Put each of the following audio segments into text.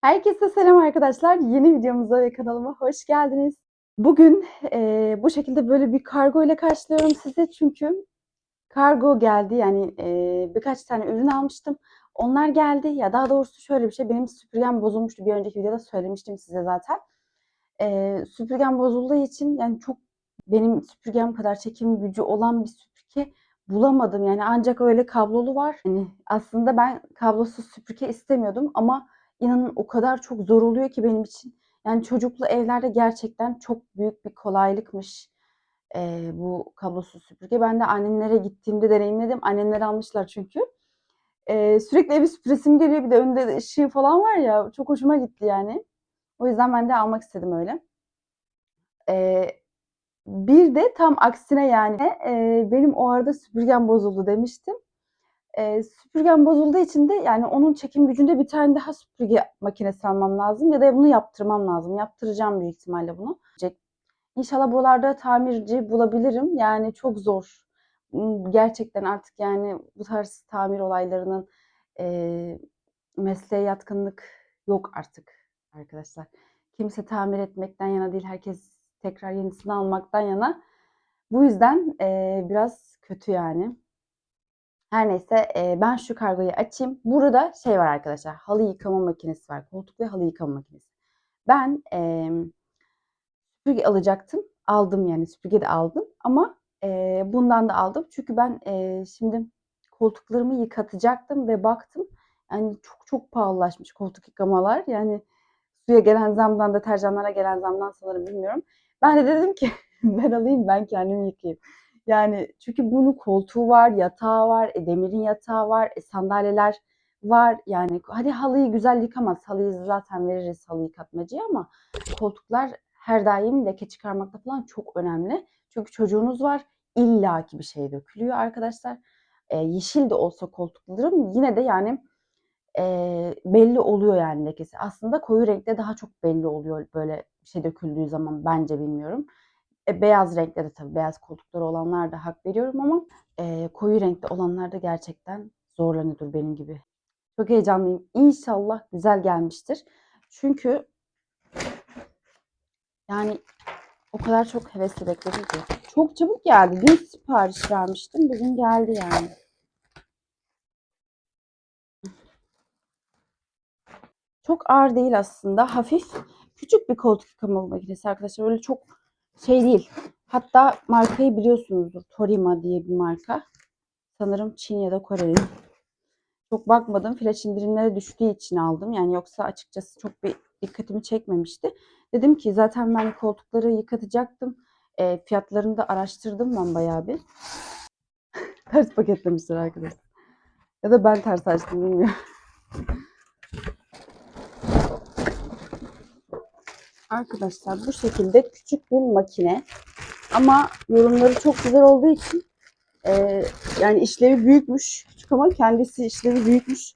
Herkese selam arkadaşlar. Yeni videomuza ve kanalıma hoş geldiniz. Bugün eee, bu şekilde böyle bir kargo ile karşılıyorum sizi. Çünkü kargo geldi. Yani eee, birkaç tane ürün almıştım. Onlar geldi. Ya daha doğrusu şöyle bir şey. Benim süpürgem bozulmuştu. Bir önceki videoda söylemiştim size zaten. Eee, süpürgem bozulduğu için yani çok benim süpürgem kadar çekim gücü olan bir süpürge bulamadım. Yani ancak öyle kablolu var. Yani aslında ben kablosuz süpürge istemiyordum ama inanın o kadar çok zor oluyor ki benim için. Yani çocuklu evlerde gerçekten çok büyük bir kolaylıkmış eee, bu kablosuz süpürge. Ben de annemlere gittiğimde deneyimledim. Annemler almışlar çünkü. Eee, sürekli evi süpüresim geliyor. Bir de önünde de ışığı falan var ya. Çok hoşuma gitti yani. O yüzden ben de almak istedim öyle. Eee, bir de tam aksine yani eee, benim o arada süpürgem bozuldu demiştim. Eee, süpürgem bozulduğu için de yani onun çekim gücünde bir tane daha süpürge makinesi almam lazım ya da bunu yaptırmam lazım. Yaptıracağım büyük ihtimalle bunu. İnşallah buralarda tamirci bulabilirim. Yani çok zor. Imm, gerçekten artık yani bu tarz tamir olaylarının eee, mesleğe yatkınlık yok artık arkadaşlar. Kimse tamir etmekten yana değil. Herkes tekrar yenisini almaktan yana. Bu yüzden eee, biraz kötü yani. Her neyse eee, ben şu kargoyu açayım. Burada şey var arkadaşlar. Halı yıkama makinesi var. Koltuk ve halı yıkama makinesi. Ben emm, süpürge alacaktım. Aldım yani süpürge de aldım ama eee, bundan da aldım. Çünkü ben eee, şimdi koltuklarımı yıkatacaktım ve baktım yani çok çok pahalılaşmış koltuk yıkamalar. Yani suya gelen zamdan, deterjanlara gelen zamdan sanırım bilmiyorum. Ben de dedim ki ben alayım ben kendim yıkayayım. Yani çünkü bunun koltuğu var, yatağı var, e, demirin yatağı var, e, sandalyeler var. Yani hadi halıyı güzel yıkamaz. Halıyı zaten veririz halı yıkatmacıya ama koltuklar her daim leke çıkarmakta falan çok önemli. Çünkü çocuğunuz var illaki bir şey dökülüyor arkadaşlar. E, yeşil de olsa koltuklarım yine de yani e, belli oluyor yani lekesi. Aslında koyu renkte daha çok belli oluyor böyle bir şey döküldüğü zaman bence bilmiyorum. E, beyaz renkte de tabii beyaz koltukları olanlar da hak veriyorum ama e, koyu renkte olanlar da gerçekten zorlanıyordur benim gibi. Çok heyecanlıyım. İnşallah güzel gelmiştir. Çünkü yani o kadar çok hevesle bekledim ki. Çok çabuk geldi. Dün sipariş vermiştim. Bugün geldi yani. Çok ağır değil aslında. Hafif. Küçük bir koltuk yıkama makinesi arkadaşlar. Öyle çok şey değil. Hatta markayı biliyorsunuzdur. Torima diye bir marka. Sanırım Çin ya da Kore'nin. Çok bakmadım. Flash indirimlere düştüğü için aldım. Yani yoksa açıkçası çok bir dikkatimi çekmemişti. Dedim ki zaten ben koltukları yıkatacaktım. E, fiyatlarını da araştırdım ben bayağı bir. ters paketlemişler arkadaşlar. Ya da ben ters açtım bilmiyorum. Arkadaşlar bu şekilde küçük bir makine. Ama yorumları çok güzel olduğu için e, yani işlevi büyükmüş. Küçük ama kendisi işlevi büyükmüş.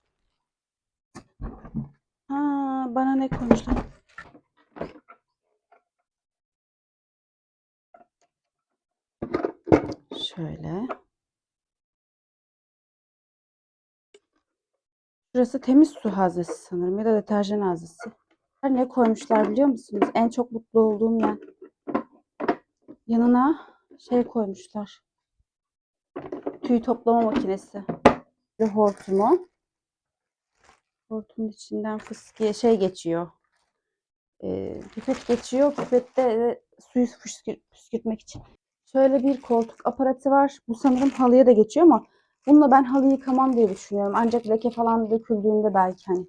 Ha, bana ne koymuşlar? Şöyle. Burası temiz su haznesi sanırım ya da deterjan haznesi. Ne koymuşlar biliyor musunuz? En çok mutlu olduğum yer. Yanına şey koymuşlar. Tüy toplama makinesi. Ve hortumu. Hortumun içinden fıskiye şey geçiyor. E, pipet geçiyor. Pipette de suyu püskür, püskürtmek için. Şöyle bir koltuk aparatı var. Bu sanırım halıya da geçiyor ama bununla ben halı yıkamam diye düşünüyorum. Ancak leke falan döküldüğünde belki hani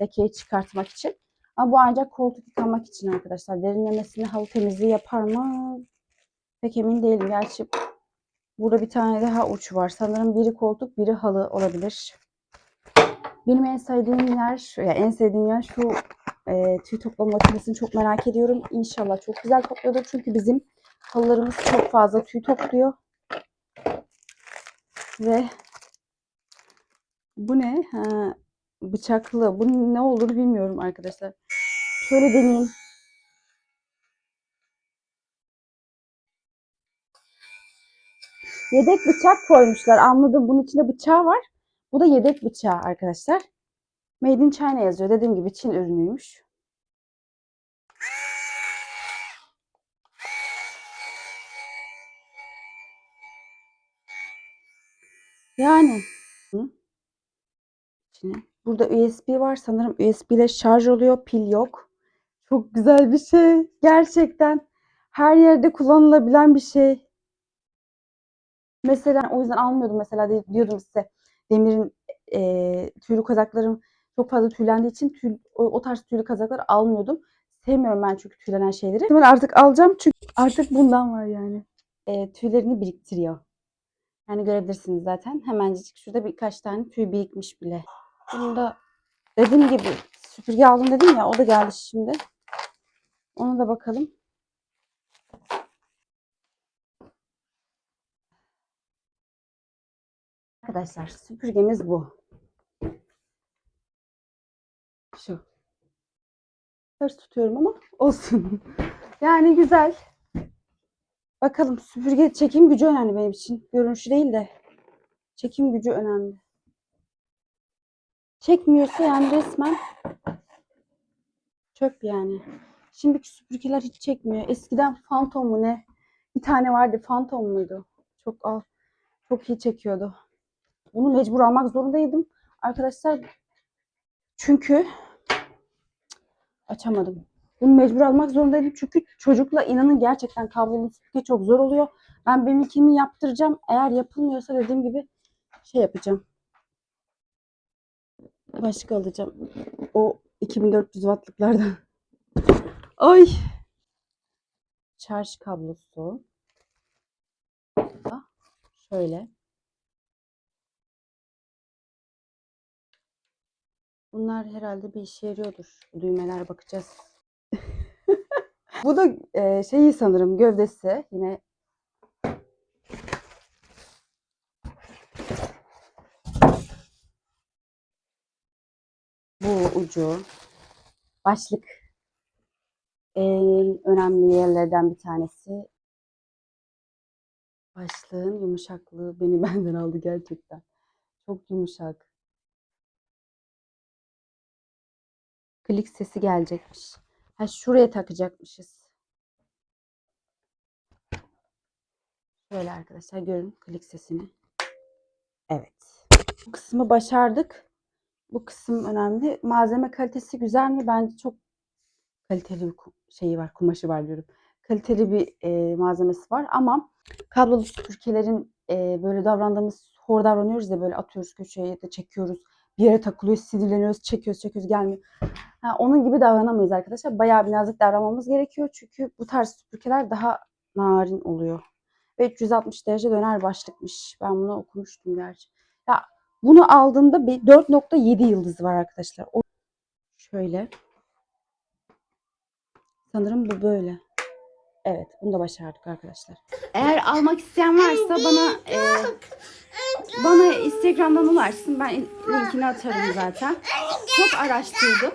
lekeyi çıkartmak için. Ama bu ancak koltuk yıkamak için arkadaşlar. Derinlemesine halı temizliği yapar mı? Pek emin değilim. Gerçi burada bir tane daha uç var. Sanırım biri koltuk, biri halı olabilir. Benim en sevdiğim yer, yani en sevdiğim yer şu e, tüy toplama makinesini çok merak ediyorum. İnşallah çok güzel topluyordur. Çünkü bizim halılarımız çok fazla tüy topluyor. Ve bu ne? Ha, bıçaklı. Bu ne olur bilmiyorum arkadaşlar. Şöyle deneyeyim. Yedek bıçak koymuşlar. Anladım. Bunun içinde bıçağı var. Bu da yedek bıçağı arkadaşlar. Made in China yazıyor. Dediğim gibi Çin ürünüymüş. Yani. Burada USB var. Sanırım USB ile şarj oluyor. Pil yok. Çok güzel bir şey. Gerçekten her yerde kullanılabilen bir şey. Mesela o yüzden almıyordum mesela di- diyordum size Demir'in eee tüylü kazaklarım çok fazla tüylendiği için tüy, o, o tarz tüylü kazaklar almıyordum. Sevmiyorum ben çünkü tüylenen şeyleri. Ben artık alacağım çünkü artık bundan var yani. Eee, tüylerini biriktiriyor. Yani görebilirsiniz zaten. Hemencik şurada birkaç tane tüy birikmiş bile. Bunu da dediğim gibi süpürge aldım dedim ya o da geldi şimdi. Ona da bakalım. Arkadaşlar süpürgemiz bu. Şu. Ters tutuyorum ama olsun. yani güzel. Bakalım süpürge çekim gücü önemli benim için. Görünüşü değil de çekim gücü önemli. Çekmiyorsa yani resmen çöp yani. Şimdiki süpürgeler hiç çekmiyor. Eskiden Phantom mu ne? Bir tane vardı Phantom muydu? Çok al. Çok iyi çekiyordu. Bunu mecbur almak zorundaydım. Arkadaşlar çünkü açamadım. Bunu mecbur almak zorundaydım. Çünkü çocukla inanın gerçekten kablolu süpürge çok zor oluyor. Ben benimkini yaptıracağım. Eğer yapılmıyorsa dediğim gibi şey yapacağım. Başka alacağım. O 2400 wattlıklardan. Ay. Şarj kablosu. Şöyle. Bunlar herhalde bir işe yarıyordur. Düğmeler bakacağız. Bu da e, şeyi sanırım gövdesi. Yine bu ucu. Başlık en önemli yerlerden bir tanesi. Başlığın yumuşaklığı beni benden aldı gerçekten. Çok yumuşak. Klik sesi gelecekmiş. Ha şuraya takacakmışız. Şöyle arkadaşlar görün klik sesini. Evet. Bu kısmı başardık. Bu kısım önemli. Malzeme kalitesi güzel mi? Bence çok kaliteli bir şeyi var, kumaşı var diyorum. Kaliteli bir e, malzemesi var ama kablolu süpürgelerin e, böyle davrandığımız hor davranıyoruz ya böyle atıyoruz köşeye ya da çekiyoruz. Bir yere takılıyor, sinirleniyoruz, çekiyoruz, çekiyoruz gelmiyor. Ha, onun gibi davranamayız arkadaşlar. Bayağı bir nazik davranmamız gerekiyor. Çünkü bu tarz süpürgeler daha narin oluyor. Ve 360 derece döner başlıkmış. Ben bunu okumuştum gerçi. Ya bunu aldığımda bir 4.7 yıldız var arkadaşlar. O şöyle. Sanırım bu böyle. Evet, bunu da başardık arkadaşlar. Eğer almak isteyen varsa bana e, bana Instagram'dan ulaşsın. Ben linkini atarım zaten. Çok araştırdım.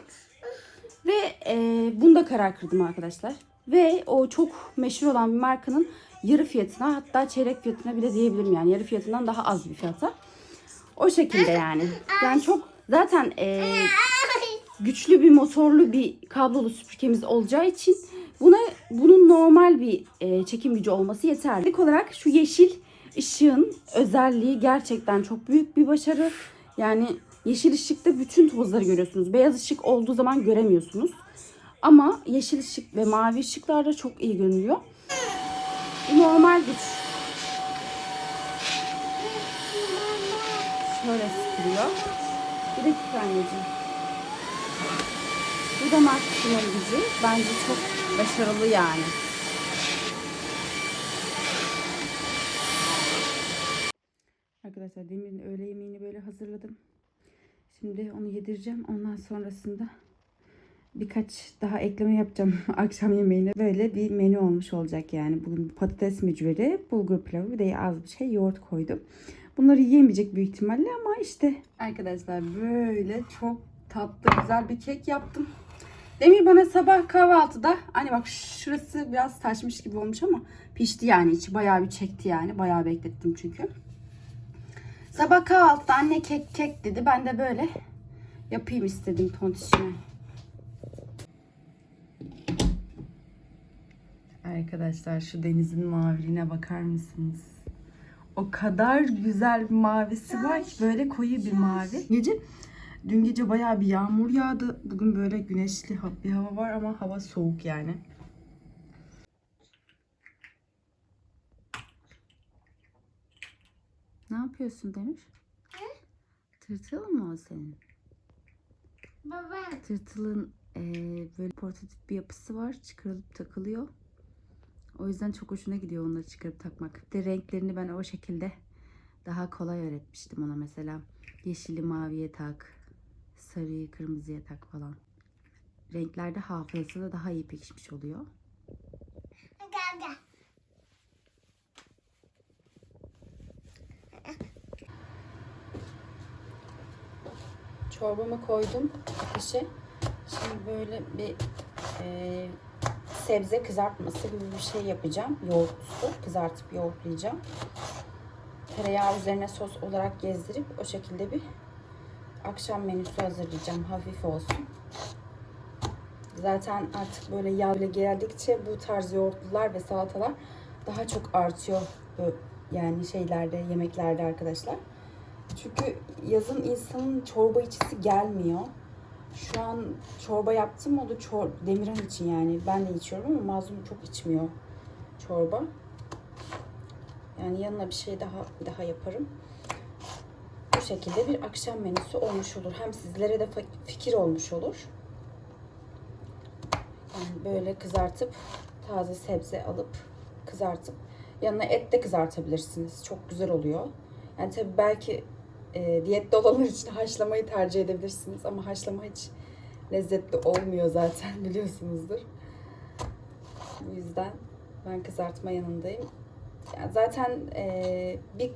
Ve e, bunda karar kırdım arkadaşlar. Ve o çok meşhur olan bir markanın yarı fiyatına hatta çeyrek fiyatına bile diyebilirim yani. Yarı fiyatından daha az bir fiyata. O şekilde yani. Yani çok zaten e, güçlü bir motorlu bir kablolu süpürgemiz olacağı için buna bunun normal bir e, çekim gücü olması yeterli. İlk olarak şu yeşil ışığın özelliği gerçekten çok büyük bir başarı. Yani yeşil ışıkta bütün tozları görüyorsunuz. Beyaz ışık olduğu zaman göremiyorsunuz. Ama yeşil ışık ve mavi ışıklarda çok iyi görünüyor. Normal güç. Şöyle sıkılıyor. Bir dakika anneciğim. Bu da maksimum gücü. Bence çok başarılı yani. Arkadaşlar Demir'in öğle yemeğini böyle hazırladım. Şimdi onu yedireceğim. Ondan sonrasında birkaç daha ekleme yapacağım akşam yemeğine. Böyle bir menü olmuş olacak yani. Bugün patates mücveri, bulgur pilavı bir de az bir şey yoğurt koydum. Bunları yiyemeyecek büyük ihtimalle ama işte. Arkadaşlar böyle çok tatlı güzel bir kek yaptım. Demir bana sabah kahvaltıda hani bak şurası biraz taşmış gibi olmuş ama pişti yani içi bayağı bir çekti yani. Bayağı beklettim çünkü. Sabah kahvaltıda anne kek kek dedi. Ben de böyle yapayım istedim tontişime. Arkadaşlar şu denizin maviliğine bakar mısınız? O kadar güzel bir mavisi var ki böyle koyu bir mavi. Gece dün gece bayağı bir yağmur yağdı. Bugün böyle güneşli ha- bir hava var ama hava soğuk yani. Ne yapıyorsun Demir? Tırtıl mı o senin? Baba. Tırtılın eee, böyle portatif bir yapısı var. Çıkarılıp takılıyor. O yüzden çok hoşuna gidiyor onları çıkarıp takmak. Bir de renklerini ben o şekilde daha kolay öğretmiştim ona mesela. Yeşili maviye tak, sarıyı kırmızıya tak falan. Renklerde hafızası da daha iyi pekişmiş oluyor. Gel gel. Çorbamı koydum ateşe. Şimdi böyle bir e, sebze kızartması gibi bir şey yapacağım. Yoğurtlusu kızartıp yoğurtlayacağım. Tereyağı üzerine sos olarak gezdirip o şekilde bir akşam menüsü hazırlayacağım. Hafif olsun. Zaten artık böyle yağ bile geldikçe bu tarz yoğurtlular ve salatalar daha çok artıyor. Yani şeylerde, yemeklerde arkadaşlar. Çünkü yazın insanın çorba içisi gelmiyor. Şu an çorba yaptım o da çor Demirhan için yani. Ben de içiyorum ama Mazlum çok içmiyor çorba. Yani yanına bir şey daha daha yaparım. Şekilde bir akşam menüsü olmuş olur. Hem sizlere de fikir olmuş olur. Yani böyle kızartıp taze sebze alıp kızartıp yanına et de kızartabilirsiniz. Çok güzel oluyor. Yani tabii belki e, diyette olanlar için haşlamayı tercih edebilirsiniz ama haşlama hiç lezzetli olmuyor zaten biliyorsunuzdur. O yüzden ben kızartma yanındayım. Yani zaten e, bir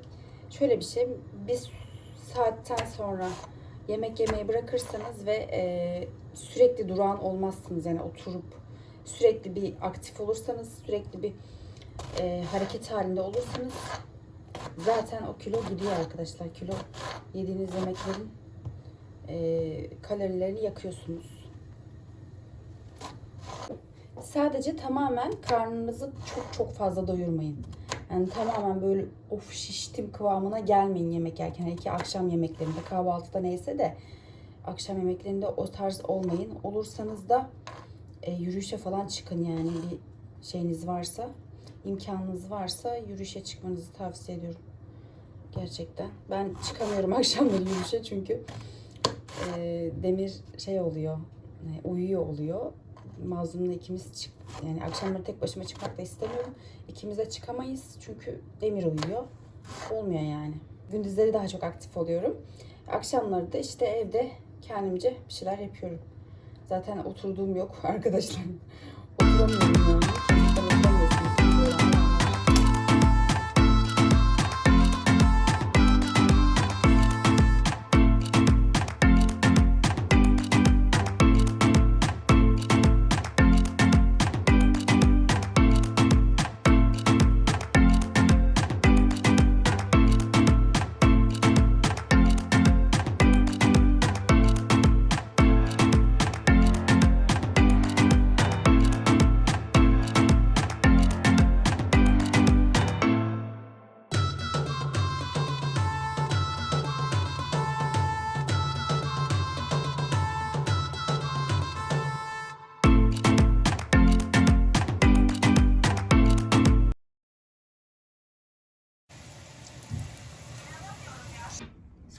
şöyle bir şey bir saatten sonra yemek yemeyi bırakırsanız ve e, sürekli durağan olmazsınız yani oturup sürekli bir aktif olursanız sürekli bir e, hareket halinde olursanız zaten o kilo gidiyor arkadaşlar. Kilo yediğiniz yemeklerin e, kalorilerini yakıyorsunuz. Sadece tamamen karnınızı çok çok fazla doyurmayın. Yani tamamen böyle of şiştim kıvamına gelmeyin yemek yerken. Hele ki akşam yemeklerinde kahvaltıda neyse de akşam yemeklerinde o tarz olmayın. Olursanız da e, yürüyüşe falan çıkın yani bir şeyiniz varsa, imkanınız varsa yürüyüşe çıkmanızı tavsiye ediyorum. Gerçekten. Ben çıkamıyorum akşamları yürüyüşe çünkü e, Demir şey oluyor, e, uyuyor oluyor. Mazlum'la ikimiz çık yani akşamları tek başıma çıkmak da istemiyorum. İkimiz de çıkamayız çünkü Demir uyuyor. Olmuyor yani. Gündüzleri daha çok aktif oluyorum. Akşamları da işte evde kendimce bir şeyler yapıyorum. Zaten oturduğum yok arkadaşlar. Oturamıyorum yani.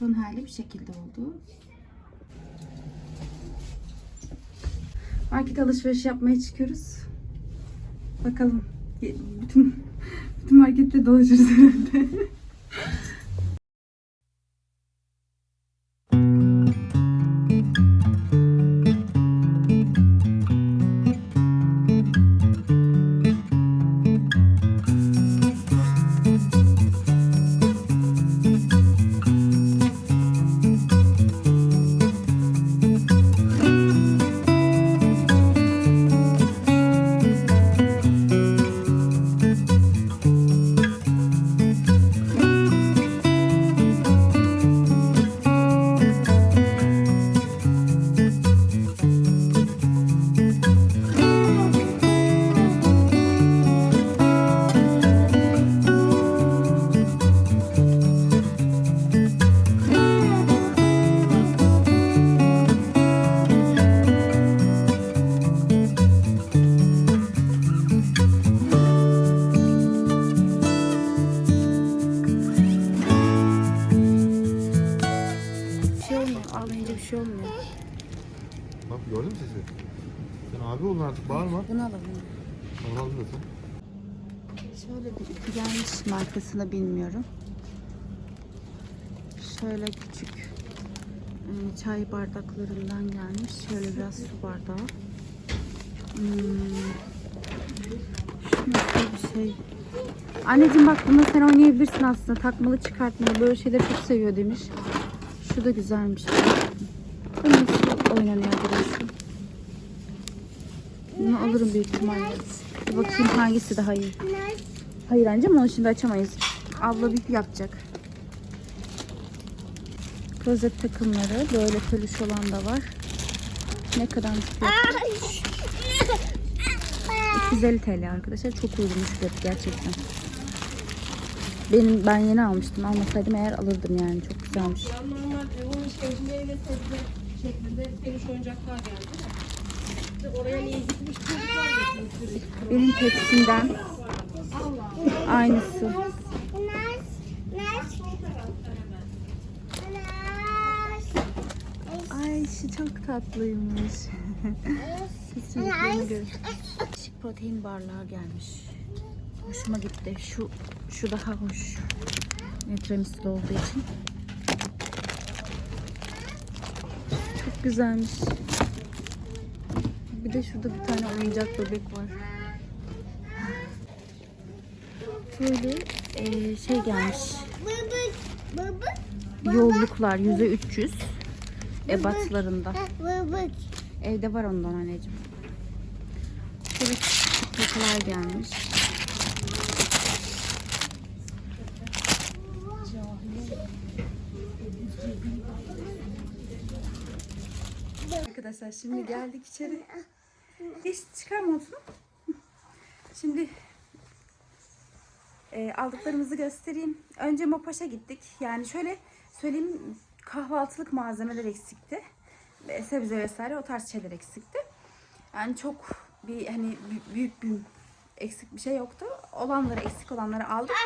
Son hali bir şekilde oldu. Market alışveriş yapmaya çıkıyoruz. Bakalım. Bütün bütün markette dolaşırız herhalde. gördün mü sesi? Sen abi olun artık bağırma. Bunu alalım. Alalım da sen. Şöyle bir ipi gelmiş markasını bilmiyorum. Şöyle küçük e, çay bardaklarından gelmiş. Şöyle biraz su bardağı. Hmm. Nasıl bir şey? Anneciğim bak bunu sen oynayabilirsin aslında. Takmalı çıkartmalı böyle şeyleri çok seviyor demiş. Şu da güzelmiş. Oynanıyor arkadaşlar? Bunu alırım büyük ihtimalle. Bir bakayım hangisi daha iyi. Hayır anneciğim onu şimdi açamayız. Abla bir yapacak. Klozet takımları böyle peluş olan da var. Ne kadar tutuyor? 250 TL arkadaşlar. Çok uygunmuş fiyatı gerçekten. Benim ben yeni almıştım. Almasaydım eğer alırdım yani. Çok güzelmiş. Şeklinde peluş oyuncaklar geldi. İşte oraya niye gitmiş çocuklar getirmiş. Benim tepsimden aynısı. Ay çok tatlıymış. Göre. Şık protein barlar gelmiş. Hoşuma gitti. Şu şu daha hoş. Netremisi olduğu için. Çok güzelmiş. Bir de şurada bir tane oyuncak bebek var. Böyle eee, şey gelmiş. Yolluklar yüzde 300 ebatlarında. Evde var ondan anneciğim. Şöyle tokalar gelmiş. Arkadaşlar şimdi geldik içeri. Hiç çıkarma olsun. Şimdi e, aldıklarımızı göstereyim. Önce Mopaş'a gittik. Yani şöyle söyleyeyim kahvaltılık malzemeler eksikti. Ve sebze vesaire o tarz şeyler eksikti. Yani çok bir hani bü- büyük bir eksik bir şey yoktu. Olanları eksik olanları aldık.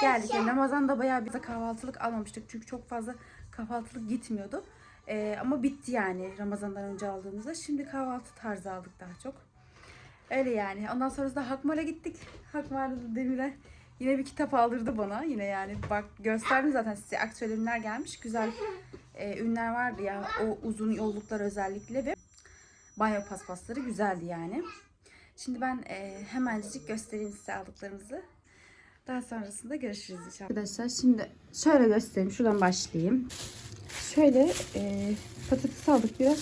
Geldik. Yani Ramazan'da bayağı bize kahvaltılık almamıştık. Çünkü çok fazla kahvaltılık gitmiyordu. Ee, ama bitti yani Ramazan'dan önce aldığımızda. Şimdi kahvaltı tarzı aldık daha çok. Öyle yani. Ondan sonra da Hakmar'a gittik. Hakmar'da da Demir'e yine bir kitap aldırdı bana. Yine yani bak gösterdim zaten size aktüel ürünler gelmiş. Güzel e, ürünler vardı ya. O uzun yolluklar özellikle ve banyo paspasları güzeldi yani. Şimdi ben e, hemencik göstereyim size aldıklarımızı. Daha sonrasında görüşürüz inşallah. Arkadaşlar şimdi şöyle göstereyim. Şuradan başlayayım. Şöyle e, patates aldık biraz.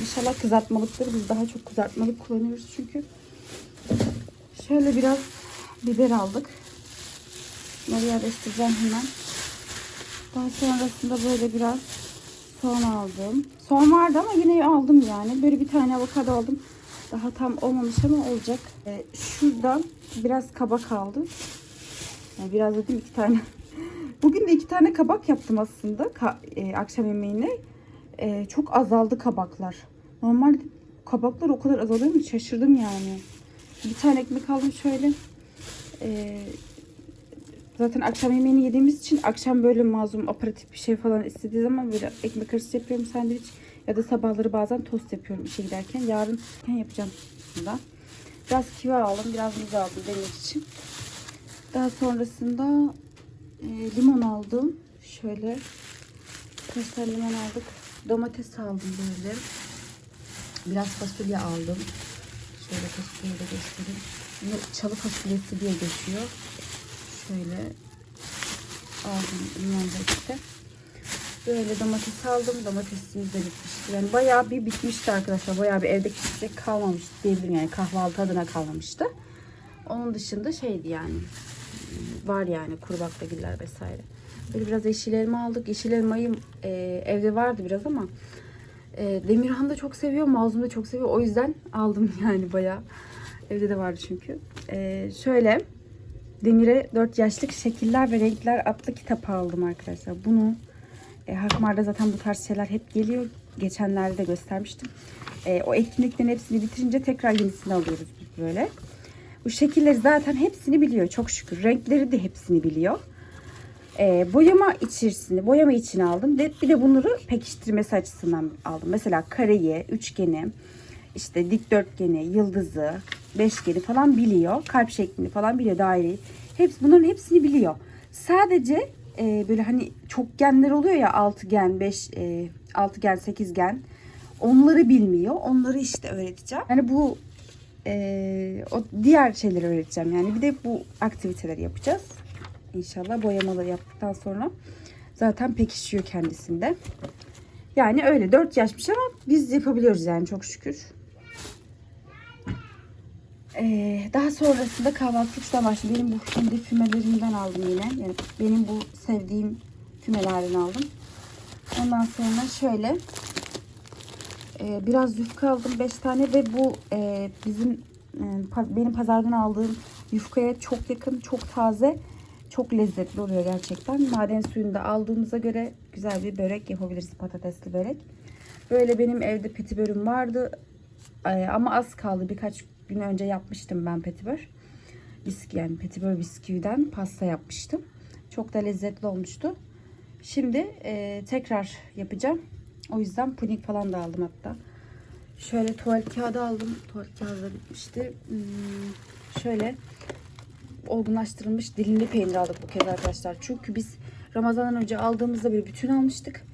İnşallah kızartmalıktır. Biz daha çok kızartmalık kullanıyoruz çünkü. Şöyle biraz biber aldık. Bunları yerleştireceğim hemen. Daha sonrasında böyle biraz soğan aldım. Soğan vardı ama yine aldım yani. Böyle bir tane avokado aldım. Daha tam olmamış ama olacak. E, şurada biraz kabak aldım. Yani biraz dedim iki tane. Bugün de iki tane kabak yaptım aslında ka- e, akşam yemeğine. E, çok azaldı kabaklar. Normalde kabaklar o kadar azalıyor mu şaşırdım yani. Bir tane ekmek aldım şöyle. E, zaten akşam yemeğini yediğimiz için akşam böyle mazlum aparatif bir şey falan istediği zaman böyle ekmek arası yapıyorum sandviç. Ya da sabahları bazen tost yapıyorum işe giderken. Yarın yapacağım bunda. Biraz kivi aldım. Biraz muz aldım denemek için. Daha sonrasında e, limon aldım. Şöyle tane limon aldık. Domates aldım böyle. Biraz fasulye aldım. Şöyle fasulyeyi de göstereyim. Bunu çalı fasulyesi diye geçiyor. Şöyle aldım limon da işte. Böyle domates aldım. Domatesimiz de bitmişti. Yani bayağı bir bitmişti arkadaşlar. Bayağı bir evde pişecek kalmamıştı diyebilirim. Yani kahvaltı adına kalmamıştı. Onun dışında şeydi yani var yani kuru baklagiller vesaire. Böyle biraz yeşil elma aldık. Yeşil elmayı e, evde vardı biraz ama e, Demirhan da çok seviyor, Mazlum da çok seviyor. O yüzden aldım yani bayağı. Evde de vardı çünkü. E, şöyle Demir'e 4 yaşlık şekiller ve renkler adlı kitap aldım arkadaşlar. Bunu e, Hakmar'da zaten bu tarz şeyler hep geliyor. Geçenlerde de göstermiştim. E, o etkinliklerin hepsini bitirince tekrar yenisini alıyoruz biz böyle. Bu şekilleri zaten hepsini biliyor çok şükür. Renkleri de hepsini biliyor. Ee, boyama içerisinde, boyama için aldım. De, bir de bunları pekiştirmesi açısından aldım. Mesela kareyi, üçgeni, işte dikdörtgeni, yıldızı, beşgeni falan biliyor. Kalp şeklini falan biliyor, daireyi. Hepsi, bunların hepsini biliyor. Sadece e, böyle hani çokgenler oluyor ya altıgen, beş, e, altıgen, sekizgen. Onları bilmiyor. Onları işte öğreteceğim. Yani bu e, o diğer şeyleri öğreteceğim. Yani bir de bu aktiviteleri yapacağız. İnşallah boyamaları yaptıktan sonra zaten pekişiyor kendisinde. Yani öyle 4 yaşmış ama biz yapabiliyoruz yani çok şükür. Ee, daha sonrasında kahvaltı şuradan başladı. Benim bu şimdi fümelerimden aldım yine. Yani benim bu sevdiğim fümelerden aldım. Ondan sonra şöyle e, biraz yufka aldım 5 tane ve bu e, bizim e, benim pazardan aldığım yufkaya çok yakın, çok taze, çok lezzetli oluyor gerçekten. Maden suyunu da aldığımıza göre güzel bir börek yapabiliriz patatesli börek. Böyle benim evde petibörüm vardı E, ama az kaldı. Birkaç gün önce yapmıştım ben petibör. Bisküvi yani petibör bisküviden pasta yapmıştım. Çok da lezzetli olmuştu. Şimdi e, tekrar yapacağım. O yüzden puding falan da aldım hatta. Şöyle tuvalet kağıdı aldım. Tuvalet kağıdı da bitmişti. Hmm, şöyle olgunlaştırılmış dilimli peynir aldık bu kez arkadaşlar. Çünkü biz Ramazan'dan önce aldığımızda bir bütün almıştık.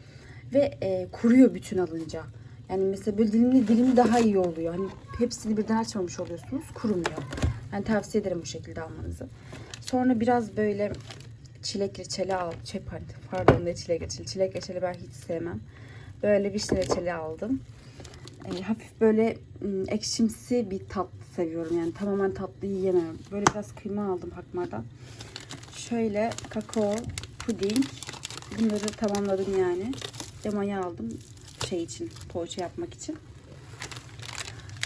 Ve e, kuruyor bütün alınca. Yani mesela böyle dilimli dilimli daha iyi oluyor. Hani hepsini birden açmamış oluyorsunuz. Kurumuyor. Yani tavsiye ederim bu şekilde almanızı. Sonra biraz böyle çilek reçeli al. Şey, pardon ne çilek reçeli. Çilek reçeli ben hiç sevmem. Böyle şey reçeli aldım. E, hafif böyle ekşimsi bir tatlı seviyorum. Yani tamamen tatlı yiyemem. Böyle biraz kıyma aldım Hakmar'dan. Şöyle kakao, puding. Bunları tamamladım yani. Ve maya aldım şey için, poğaça yapmak için.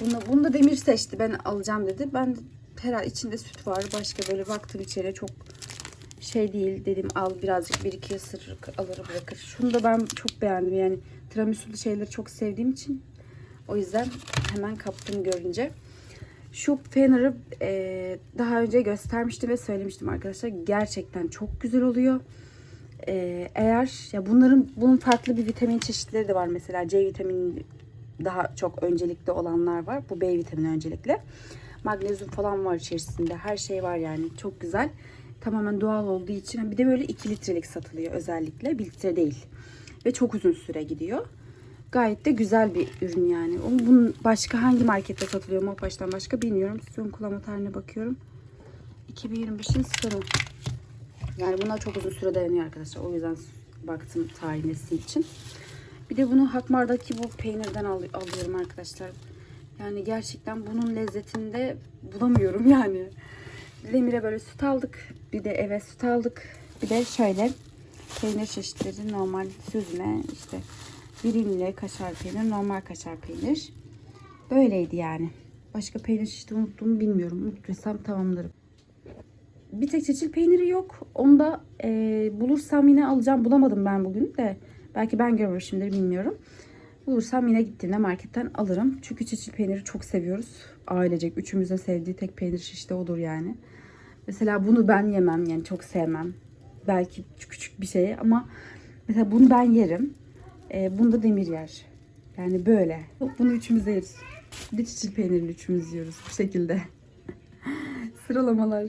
Bunu, bunu da Demir seçti. Ben alacağım dedi. Ben de herhalde içinde süt var. Başka böyle baktım içeri çok şey değil dedim al birazcık bir iki ısırık alır bırakır. Şunu da ben çok beğendim yani tiramisulu şeyleri çok sevdiğim için o yüzden hemen kaptım görünce. Şu Fener'ı e, daha önce göstermiştim ve söylemiştim arkadaşlar. Gerçekten çok güzel oluyor. E, eğer ya bunların bunun farklı bir vitamin çeşitleri de var. Mesela C vitamini daha çok öncelikli olanlar var. Bu B vitamini öncelikle. Magnezyum falan var içerisinde. Her şey var yani. Çok güzel. Tamamen doğal olduğu için. Bir de böyle 2 litrelik satılıyor özellikle. 1 litre değil. Ve çok uzun süre gidiyor. Gayet de güzel bir ürün yani. Bunun başka hangi markette satılıyor Mopaş'tan başka bilmiyorum. Suyun kullanma tarihine bakıyorum. 2025'in sonu. Yani bunlar çok uzun süre dayanıyor arkadaşlar. O yüzden baktım tarihmesi için. Bir de bunu Hakmar'daki bu peynirden al- alıyorum arkadaşlar. Yani gerçekten bunun lezzetini de bulamıyorum yani. Demir'e böyle süt aldık. Bir de eve süt aldık. Bir de şöyle peynir çeşitleri normal süzme işte birimli kaşar peynir, normal kaşar peynir. Böyleydi yani. Başka peynir çeşidi unuttuğumu bilmiyorum. Unuttuysam tamamlarım. Bir tek çeçil peyniri yok. Onu da e, bulursam yine alacağım. Bulamadım ben bugün de. Belki ben görmüşümdür bilmiyorum. Bulursam yine gittiğimde marketten alırım. Çünkü çeçil peyniri çok seviyoruz. Ailecek. Üçümüzün sevdiği tek peynir çeşidi odur yani. Mesela bunu ben yemem. Yani çok sevmem. Belki küçük bir şey ama mesela bunu ben yerim. E, bunu da demir yer. Yani böyle. Bunu üçümüz yeriz. Bir çiçil peynirini üçümüz yiyoruz bu şekilde. Sıralamalar.